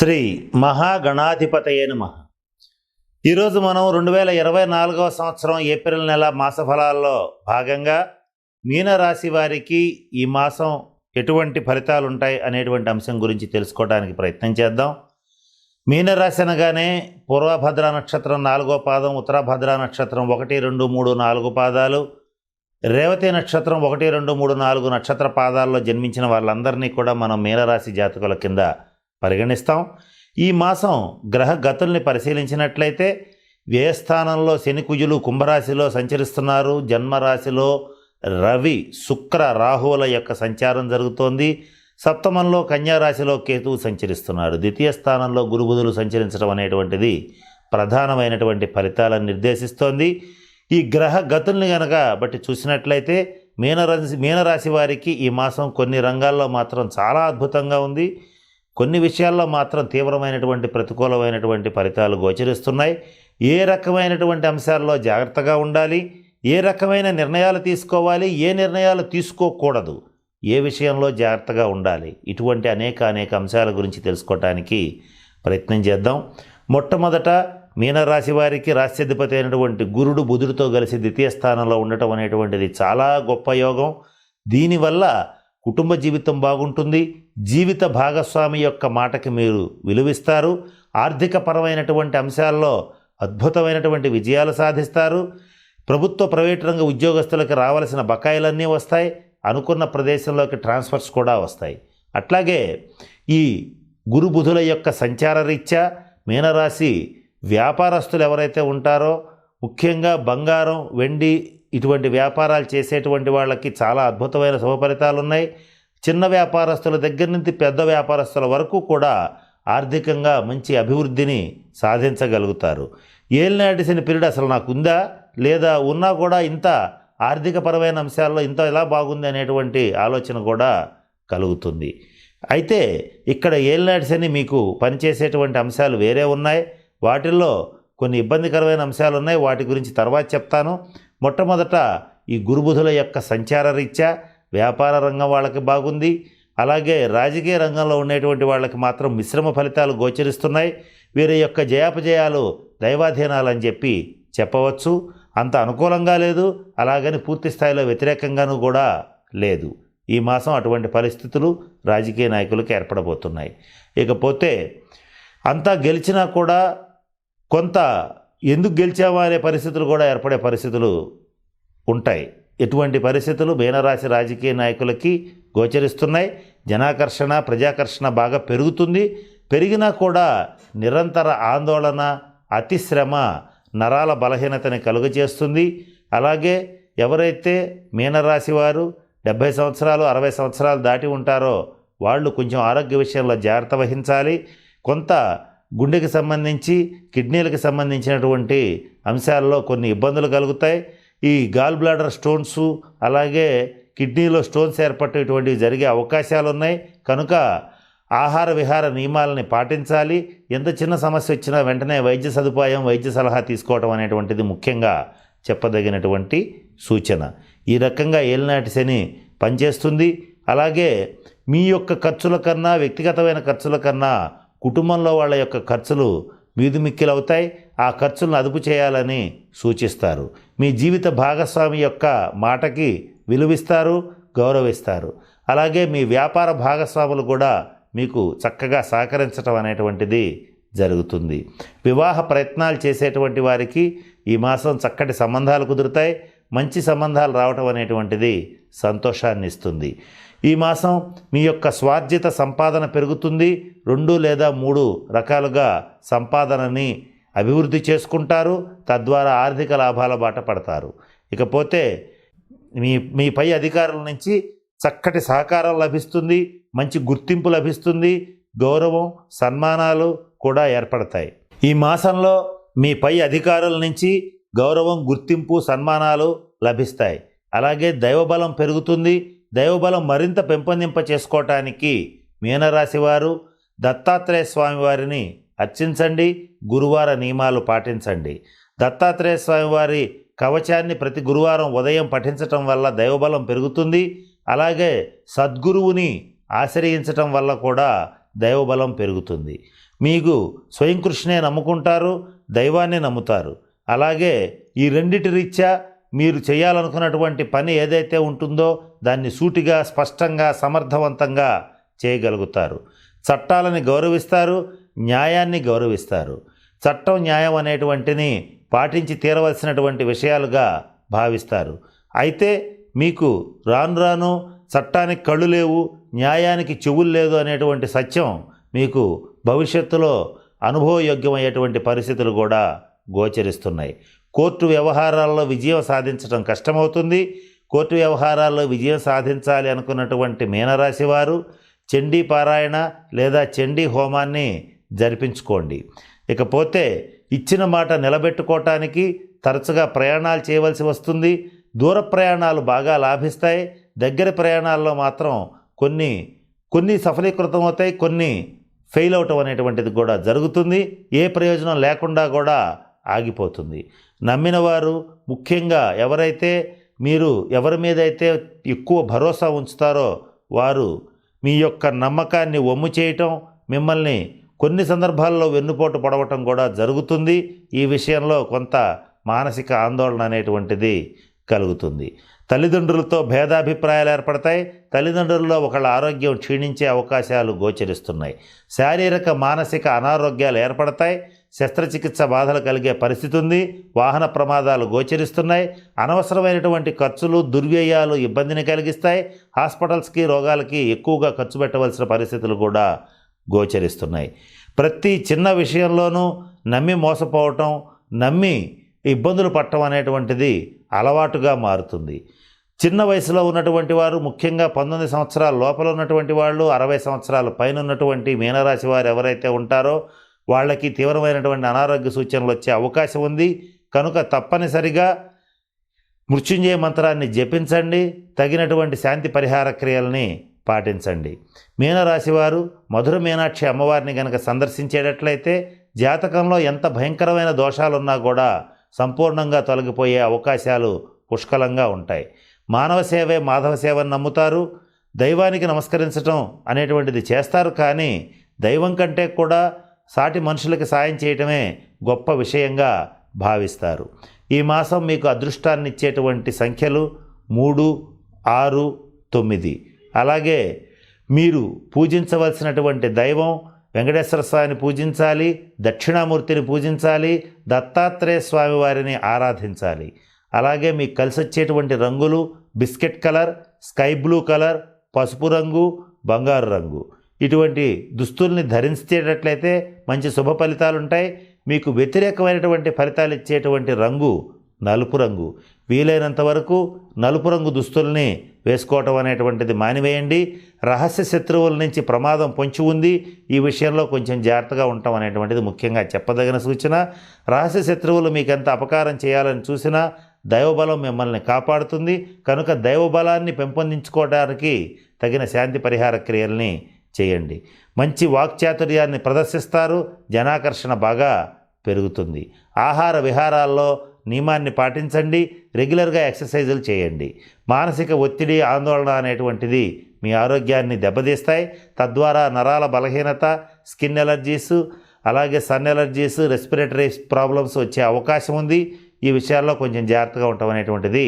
శ్రీ మహాగణాధిపతయే నమ. ఈరోజు మనం రెండు వేల ఇరవై నాలుగవ సంవత్సరం ఏప్రిల్ నెల మాస ఫలాల్లో భాగంగా మీనరాశి వారికి ఈ మాసం ఎటువంటి ఫలితాలు ఉంటాయి అనేటువంటి అంశం గురించి తెలుసుకోవడానికి ప్రయత్నం చేద్దాం. మీనరాశి అనగానే పూర్వభద్ర నక్షత్రం నాలుగో పాదం ఉత్తరభద్ర నక్షత్రం ఒకటి రెండు మూడు నాలుగు పాదాలు రేవతి నక్షత్రం ఒకటి రెండు మూడు నాలుగు నక్షత్ర పాదాల్లో జన్మించిన వాళ్ళందరినీ కూడా మనం మీనరాశి జాతకుల కింద పరిగణిస్తాం. ఈ మాసం గ్రహ గతుల్ని పరిశీలించినట్లయితే వ్యయస్థానంలో శని కుజులు కుంభరాశిలో సంచరిస్తున్నారు. జన్మరాశిలో రవి శుక్ర రాహువుల యొక్క సంచారం జరుగుతోంది. సప్తమంలో కన్యారాశిలో కేతువు సంచరిస్తున్నాడు. ద్వితీయ స్థానంలో గురుబుధులు సంచరించడం అనేటువంటిది ప్రధానమైనటువంటి ఫలితాలను నిర్దేశిస్తోంది. ఈ గ్రహ గతుల్ని గనక బట్టి చూసినట్లయితే మీనరాశి మీనరాశి వారికి ఈ మాసం కొన్ని రంగాల్లో మాత్రం చాలా అద్భుతంగా ఉంది. కొన్ని విషయాల్లో మాత్రం తీవ్రమైనటువంటి ప్రతికూలమైనటువంటి ఫలితాలు గోచరిస్తున్నాయి. ఏ రకమైనటువంటి అంశాల్లో జాగ్రత్తగా ఉండాలి? ఏ రకమైన నిర్ణయాలు తీసుకోవాలి? ఏ నిర్ణయాలు తీసుకోకూడదు? ఏ విషయంలో జాగ్రత్తగా ఉండాలి? ఇటువంటి అనేక అనేక అంశాల గురించి తెలుసుకోవటానికి ప్రయత్నం చేద్దాం. మొట్టమొదట మీనరాశి వారికి రాశ్యాధిపతి అయినటువంటి గురుడు బుధుడితో కలిసి ద్వితీయ స్థానంలో ఉండటం అనేటువంటిది చాలా గొప్ప యోగం. దీనివల్ల కుటుంబ జీవితం బాగుంటుంది. జీవిత భాగస్వామి యొక్క మాటకి మీరు విలువిస్తారు. ఆర్థికపరమైనటువంటి అంశాల్లో అద్భుతమైనటువంటి విజయాలు సాధిస్తారు. ప్రభుత్వ ప్రైవేట్ రంగ ఉద్యోగస్తులకు రావాల్సిన బకాయిలన్నీ వస్తాయి. అనుకున్న ప్రదేశంలోకి ట్రాన్స్ఫర్స్ కూడా వస్తాయి. అట్లాగే ఈ గురు బుధుల యొక్క సంచార రీత్యా మీనరాశి వ్యాపారస్తులు ఎవరైతే ఉంటారో ముఖ్యంగా బంగారం వెండి ఇటువంటి వ్యాపారాలు చేసేటువంటి వాళ్ళకి చాలా అద్భుతమైన శుభ ఫలితాలు ఉన్నాయి చిన్న వ్యాపారస్తుల దగ్గర నుంచి పెద్ద వ్యాపారస్తుల వరకు కూడా ఆర్థికంగా మంచి అభివృద్ధిని సాధించగలుగుతారు. ఏలినాటిసిన పీరియడ్ అసలు నాకు ఉందా లేదా ఉన్నా కూడా ఇంత ఆర్థికపరమైన అంశాల్లో ఇంత ఎలా బాగుంది అనేటువంటి ఆలోచన కూడా కలుగుతుంది. అయితే ఇక్కడ ఏలినాటి మీకు పనిచేసేటువంటి అంశాలు వేరే ఉన్నాయి. వాటిల్లో కొన్ని ఇబ్బందికరమైన అంశాలు ఉన్నాయి వాటి గురించి తర్వాత చెప్తాను. మొట్టమొదట ఈ గురుబుధుల యొక్క సంచార రీత్యా వ్యాపార రంగం వాళ్ళకి బాగుంది. అలాగే రాజకీయ రంగంలో ఉండేటువంటి వాళ్ళకి మాత్రం మిశ్రమ ఫలితాలు గోచరిస్తున్నాయి. వీరి యొక్క జయాపజయాలు దైవాధీనాలు అని చెప్పి చెప్పవచ్చు. అంత అనుకూలంగా లేదు. అలాగని పూర్తి స్థాయిలో వ్యతిరేకంగానూ కూడా లేదు. ఈ మాసం అటువంటి పరిస్థితులు రాజకీయ నాయకులకు ఏర్పడబోతున్నాయి. ఇకపోతే అంతా గెలిచినా కూడా కొంత ఎందుకు గెలిచావా అనే పరిస్థితులు కూడా ఏర్పడే పరిస్థితులు ఉంటాయి. ఎటువంటి పరిస్థితులు మీనరాశి రాజకీయ నాయకులకి గోచరిస్తున్నాయి. జనాకర్షణ ప్రజాకర్షణ బాగా పెరుగుతుంది. పెరిగినా కూడా నిరంతర ఆందోళన అతిశ్రమ నరాల బలహీనతని కలుగజేస్తుంది. అలాగే ఎవరైతే మీనరాశి వారు డెబ్భై సంవత్సరాలు అరవై సంవత్సరాలు దాటి ఉంటారో వాళ్ళు కొంచెం ఆరోగ్య విషయంలో జాగ్రత్త వహించాలి. కొంత గుండెకి సంబంధించి కిడ్నీలకు సంబంధించినటువంటి అంశాల్లో కొన్ని ఇబ్బందులు కలుగుతాయి. ఈ గాల్ బ్లాడర్ స్టోన్స్ అలాగే కిడ్నీలో స్టోన్స్ ఏర్పడేటువంటివి జరిగే అవకాశాలు ఉన్నాయి కనుక ఆహార విహార నియమాలని పాటించాలి. ఎంత చిన్న సమస్య వచ్చినా వెంటనే వైద్య సదుపాయం వైద్య సలహా తీసుకోవడం అనేటువంటిది ముఖ్యంగా చెప్పదగినటువంటి సూచన. ఈ రకంగా ఏలినాటి శని పనిచేస్తుంది. అలాగే మీ యొక్క ఖర్చుల కన్నా వ్యక్తిగతమైన ఖర్చుల కన్నా కుటుంబంలో వాళ్ళ యొక్క ఖర్చులు మీదుమిక్కిలవుతాయి ఆ ఖర్చులను అదుపు చేయాలని సూచిస్తారు. మీ జీవిత భాగస్వామి యొక్క మాటకి విలువిస్తారు గౌరవిస్తారు. అలాగే మీ వ్యాపార భాగస్వాములు కూడా మీకు చక్కగా సహకరించడం అనేటువంటిది జరుగుతుంది. వివాహ ప్రయత్నాలు చేసేటువంటి వారికి ఈ మాసం చక్కటి సంబంధాలు కుదురుతాయి. మంచి సంబంధాలు రావటం అనేటువంటిది సంతోషాన్ని ఇస్తుంది ఈ మాసం మీ యొక్క స్వార్జిత సంపాదన పెరుగుతుంది. రెండు లేదా మూడు రకాలుగా సంపాదనని అభివృద్ధి చేసుకుంటారు. తద్వారా ఆర్థిక లాభాల బాట పడతారు. ఇకపోతే మీ మీ పై అధికారుల నుంచి చక్కటి సహకారం లభిస్తుంది. మంచి గుర్తింపు లభిస్తుంది. గౌరవం సన్మానాలు కూడా ఏర్పడతాయి. ఈ మాసంలో మీ పై అధికారుల నుంచి గౌరవం గుర్తింపు సన్మానాలు లభిస్తాయి. అలాగే దైవబలం పెరుగుతుంది. దైవబలం మరింత పెంపొందింప చేసుకోవటానికి మీనరాశివారు దత్తాత్రేయ స్వామి వారిని అర్చించండి గురువార నియమాలు పాటించండి. దత్తాత్రేయ స్వామి వారి కవచాన్ని ప్రతి గురువారం ఉదయం పఠించటం వల్ల దైవబలం పెరుగుతుంది. అలాగే సద్గురువుని ఆశ్రయించటం వల్ల కూడా దైవబలం పెరుగుతుంది. మీకు స్వయం కృష్ణే నమ్ముకుంటారు దైవాన్ని నమ్ముతారు. అలాగే ఈ రెండిటి రీత్యా మీరు చేయాలనుకున్నటువంటి పని ఏదైతే ఉంటుందో దాన్ని సూటిగా స్పష్టంగా సమర్థవంతంగా చేయగలుగుతారు. చట్టాలని గౌరవిస్తారు న్యాయాన్ని గౌరవిస్తారు. చట్టం న్యాయం అనేటువంటిని పాటించి తీరవలసినటువంటి విషయాలుగా భావిస్తారు. అయితే మీకు రాను రాను చట్టానికి కళ్ళు లేవు న్యాయానికి చెవులు లేదు అనేటువంటి సత్యం మీకు భవిష్యత్తులో అనుభవయోగ్యమయ్యేటువంటి పరిస్థితులు కూడా గోచరిస్తున్నాయి. కోర్టు వ్యవహారాల్లో విజయం సాధించడం కష్టమవుతుంది. కోర్టు వ్యవహారాల్లో విజయం సాధించాలి అనుకున్నటువంటి మీనరాశి వారు చండీ పారాయణ లేదా చండీ హోమాన్ని జరిపించుకోండి. ఇకపోతే ఇచ్చిన మాట నిలబెట్టుకోవటానికి తరచుగా ప్రయాణాలు చేయవలసి వస్తుంది. దూర ప్రయాణాలు బాగా లాభిస్తాయి. దగ్గర ప్రయాణాల్లో మాత్రం కొన్ని కొన్ని సఫలీకృతం అవుతాయి కొన్ని ఫెయిల్ అవటం అనేటువంటిది కూడా జరుగుతుంది. ఏ ప్రయోజనం లేకుండా కూడా ఆగిపోతుంది. నమ్మిన వారు ముఖ్యంగా ఎవరైతే మీరు ఎవరి మీద అయితే ఎక్కువ భరోసా ఉంచుతారో వారు మీ యొక్క నమ్మకాన్ని ఒమ్ము చేయటం మిమ్మల్ని కొన్ని సందర్భాల్లో వెన్నుపోటు పడవటం కూడా జరుగుతుంది. ఈ విషయంలో కొంత మానసిక ఆందోళన అనేటువంటిది కలుగుతుంది. తల్లిదండ్రులతో భేదాభిప్రాయాలు ఏర్పడతాయి. తల్లిదండ్రుల్లో ఒకళ్ళ ఆరోగ్యం క్షీణించే అవకాశాలు గోచరిస్తున్నాయి. శారీరక మానసిక అనారోగ్యాలు ఏర్పడతాయి. శస్త్రచికిత్స బాధలు కలిగే పరిస్థితి ఉంది వాహన ప్రమాదాలు గోచరిస్తున్నాయి. అనవసరమైనటువంటి ఖర్చులు దుర్వ్యయాలు ఇబ్బందిని కలిగిస్తాయి. హాస్పిటల్స్కి రోగాలకి ఎక్కువగా ఖర్చు పెట్టవలసిన పరిస్థితులు కూడా గోచరిస్తున్నాయి. ప్రతి చిన్న విషయంలోనూ నమ్మి మోసపోవటం నమ్మి ఇబ్బందులు పట్టడం అనేటువంటిది అలవాటుగా మారుతుంది. చిన్న వయసులో ఉన్నటువంటి వారు ముఖ్యంగా పంతొమ్మిది సంవత్సరాల లోపల ఉన్నటువంటి వాళ్ళు అరవై సంవత్సరాల పైన ఉన్నటువంటి మీనరాశి వారు ఎవరైతే ఉంటారో వాళ్ళకి తీవ్రమైనటువంటి అనారోగ్య సూచనలు వచ్చే అవకాశం ఉంది. కనుక తప్పనిసరిగా మృత్యుంజయ మంత్రాన్ని జపించండి. తగినటువంటి శాంతి పరిహార క్రియల్ని పాటించండి. మీనరాశివారు మధుర మీనాక్షి అమ్మవారిని గనక సందర్శించేటట్లయితే జాతకంలో ఎంత భయంకరమైన దోషాలున్నా కూడా సంపూర్ణంగా తొలగిపోయే అవకాశాలు పుష్కలంగా ఉంటాయి. మానవ సేవే మాధవ సేవని నమ్ముతారు. దైవానికి నమస్కరించటం అనేటువంటిది చేస్తారు కానీ దైవం కంటే కూడా సాటి మనుషులకి సాయం చేయటమే గొప్ప విషయంగా భావిస్తారు. ఈ మాసం మీకు అదృష్టాన్ని ఇచ్చేటువంటి సంఖ్యలు మూడు ఆరు తొమ్మిది. అలాగే మీరు పూజించవలసినటువంటి దైవం వెంకటేశ్వర స్వామిని పూజించాలి దక్షిణామూర్తిని పూజించాలి దత్తాత్రేయ స్వామి వారిని ఆరాధించాలి. అలాగే మీకు కలిసి వచ్చేటువంటి రంగులు biscuit colour sky blue colour పసుపు రంగు బంగారు రంగు. ఇటువంటి దుస్తుల్ని ధరించేటట్లయితే మంచి శుభ ఫలితాలు ఉంటాయి మీకు వ్యతిరేకమైనటువంటి ఫలితాలు ఇచ్చేటువంటి రంగు నలుపు రంగు. వీలైనంత వరకు నలుపు రంగు దుస్తుల్ని వేసుకోవటం అనేటువంటిది మానివేయండి. రహస్య శత్రువుల నుంచి ప్రమాదం పొంచి ఉంది. ఈ విషయంలో కొంచెం జాగ్రత్తగా ఉండటం అనేటువంటిది ముఖ్యంగా చెప్పదగిన సూచన. రహస్య శత్రువులు మీకు ఎంత అపకారం చేయాలని చూసినా దైవబలం మిమ్మల్ని కాపాడుతుంది. కనుక దైవబలాన్ని పెంపొందించుకోవడానికి తగిన శాంతి పరిహార క్రియల్ని చేయండి. మంచి వాక్చాతుర్యాన్ని ప్రదర్శిస్తారు. జనాకర్షణ బాగా పెరుగుతుంది. ఆహార విహారాల్లో నియమాన్ని పాటించండి. రెగ్యులర్గా ఎక్సర్సైజులు చేయండి. మానసిక ఒత్తిడి ఆందోళన అనేటువంటిది మీ ఆరోగ్యాన్ని దెబ్బతీస్తాయి. తద్వారా నరాల బలహీనత స్కిన్ ఎలర్జీస్ అలాగే సన్ ఎలర్జీస్ రెస్పిరేటరీ ప్రాబ్లమ్స్ వచ్చే అవకాశం ఉంది. ఈ విషయాల్లో కొంచెం జాగ్రత్తగా ఉండటం అనేటువంటిది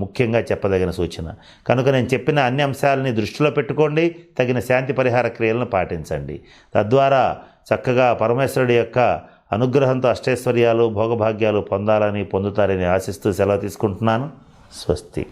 ముఖ్యంగా చెప్పదగిన సూచన. కనుక నేను చెప్పిన అన్ని అంశాలని దృష్టిలో పెట్టుకోండి తగిన శాంతి పరిహార క్రియలను పాటించండి. తద్వారా చక్కగా పరమేశ్వరుడి యొక్క అనుగ్రహంతో అష్టైశ్వర్యాలు భోగభాగ్యాలు పొందాలని పొందుతారని ఆశిస్తూ సెలవు తీసుకుంటున్నాను. స్వస్తి.